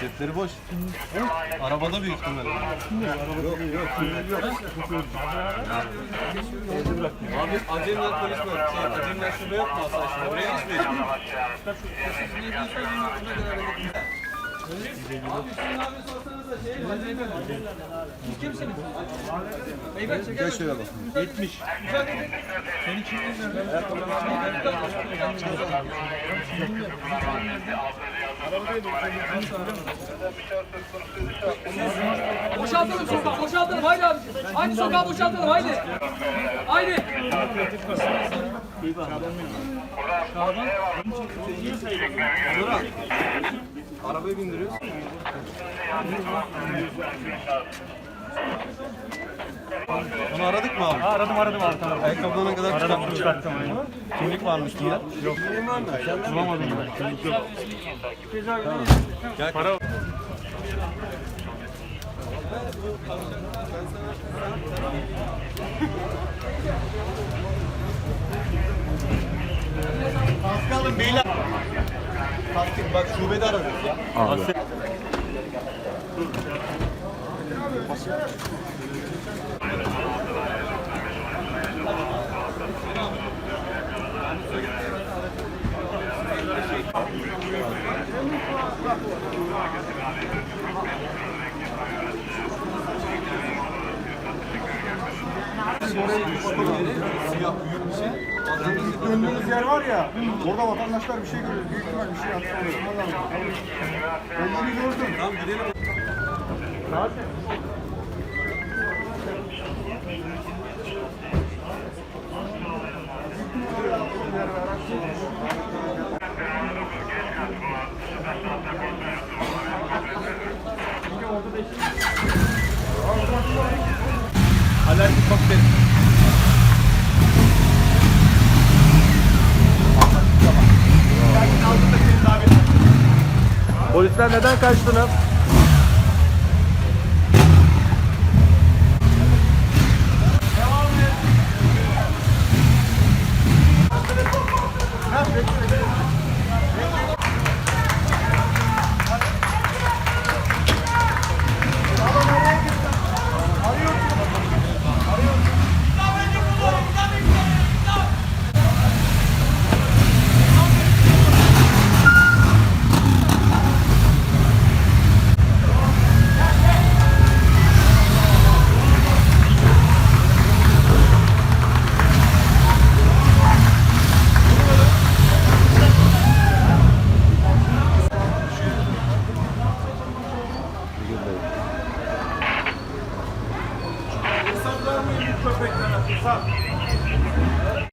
Cepleri boş. Arabada büyük ihtimalle. Abi Acemler polis var. Şey, Acemler şube yok mu asayişinde? Buraya hiç mi? Gel şöyle bak. Boşaltalım sokağı, boşaltalım. Haydi abi. Haydi sokağı boşaltalım, haydi. Haydi. Arabayı bindiriyoruz. Onu aradık mı abi? Aradım aradım abi tamam. Ayakkabılarına kadar Aradım çıkarttık. çıkarttım aynen. Kimlik varmış bunda. Yok. Bulamadım ben. Kimlik yok. Gel. Para Kalkalım beyler. Kalktık bak şubede aradık ya. Abi. Siyah büyük bir şey. Döndüğümüz yer var ya, orada vatandaşlar bir şey görüyor. Büyük ihtimal bir şey yaptı. Ben onu gördüm. Tamam gidelim. alerji kokteyl. Polisten neden kaçtınız? köpeklere. Sağ.